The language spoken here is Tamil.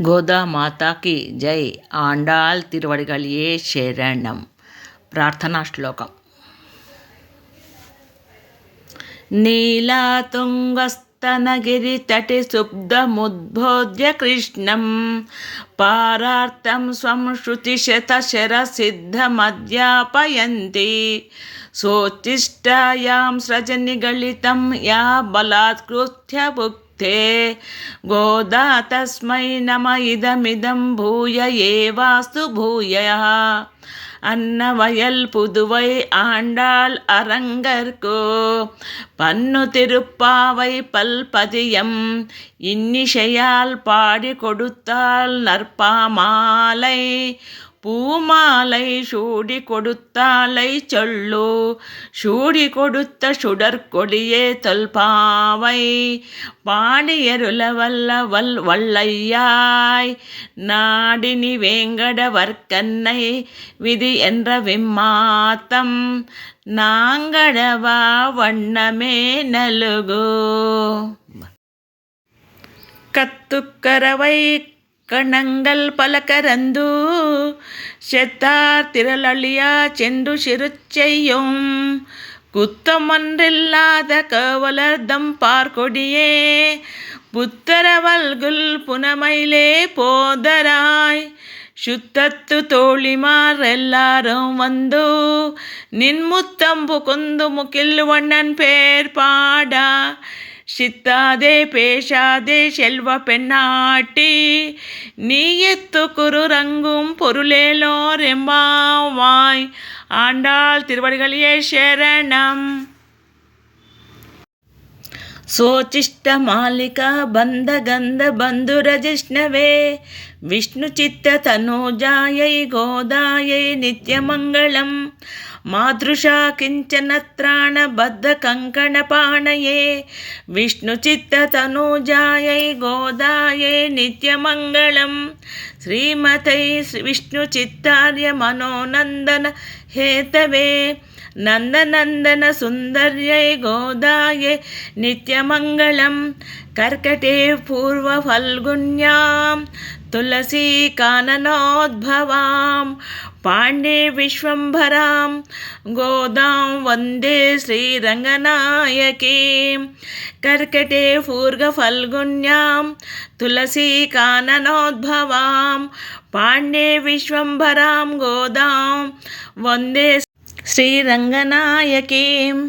गोदा माता की जय। आंडाल तिरवड़े शेरण्यम प्रार्थना श्लोक नीला तुंगस्तन गिरी तटि शुद्ध कृष्ण पाराथम स्व श्रुति शत शर सिद्ध मध्यापयती सोचिष्टायां स्रजनिगलितं या बलात्कृत्य भुक्ते गोदा तस्मै नम इदमिदं भूय एवास्तु भूयः அன்னவயல் புதுவை ஆண்டாள் அரங்கர்கோ பன்னு திருப்பாவை பல்பதியம் இன்னிசையால் பாடி கொடுத்தால் நற்பாமாலை பூமாலை சூடி கொடுத்தாலை சொல்லு. சூடி கொடுத்த சுடற்கொடியே தொல்பாவை. பாடியருள வல்ல வல் வல்லையாய். நாடினி வேங்கட வர்க்கன்னை விதி என்ற விம்மாத்தம். நாங்கடவா வண்ணமே நலுகு. கத்துக்கரவை கணங்கள் பலகரந்து செத்தார் திரளழியா சென்று சிறுச்செய்யும். குத்தமொன்றில்லாத கவலர்தம் பார்க்கொடியே புத்தரவல்குல் புனமையிலே போதராய். சுத்தத்து தோழிமார் எல்லாரும் வந்து நின்முத்தம்பு கொந்து முகில் வண்ணன் ಶಿತ್ತಾದೆ ಪೇಷಾದೆ ಶೆಲ್ವ ಪೆನ್ನಾಟಿ நீயத்து குருரங்கும் பொருளேலோரெம்பாவாய் ஆண்டாள் திருவடிகளையே சரணம் ಸೋಚಿಷ್ಟ ಮಾಲಿಕ ಬಂಧ ಗಂಧ ಬಂಧುರಜಿಷ್ಣವೇ ವಿಷ್ಣುಚಿತ್ತ ತನೂಜಾಯೈ ಗೋದಾಯೈ ನಿತ್ಯಮಂಗಳಂ किञ्चन त्राणबद्धकङ्कणपाणये विष्णुचित्ततनूजायै गोदायै नित्यमङ्गलं श्रीमतै विष्णुचित्तार्य मनोनन्दन हेतवे नन्दनन्दन सुन्दर्यै गोदायै नित्यमङ्गलं कर्कटे पूर्वफल्गुन्यां तुलसीकाननोद्भवां पाण्डे विश्वम्भरां गोदां वन्दे श्रीरङ्गनायकीं कर्कटे पूर्गफल्गुण्यां तुलसीकाननोद्भवां पाण्डे विश्वम्भरां गोदां वन्दे श्रीरङ्गनायकीम्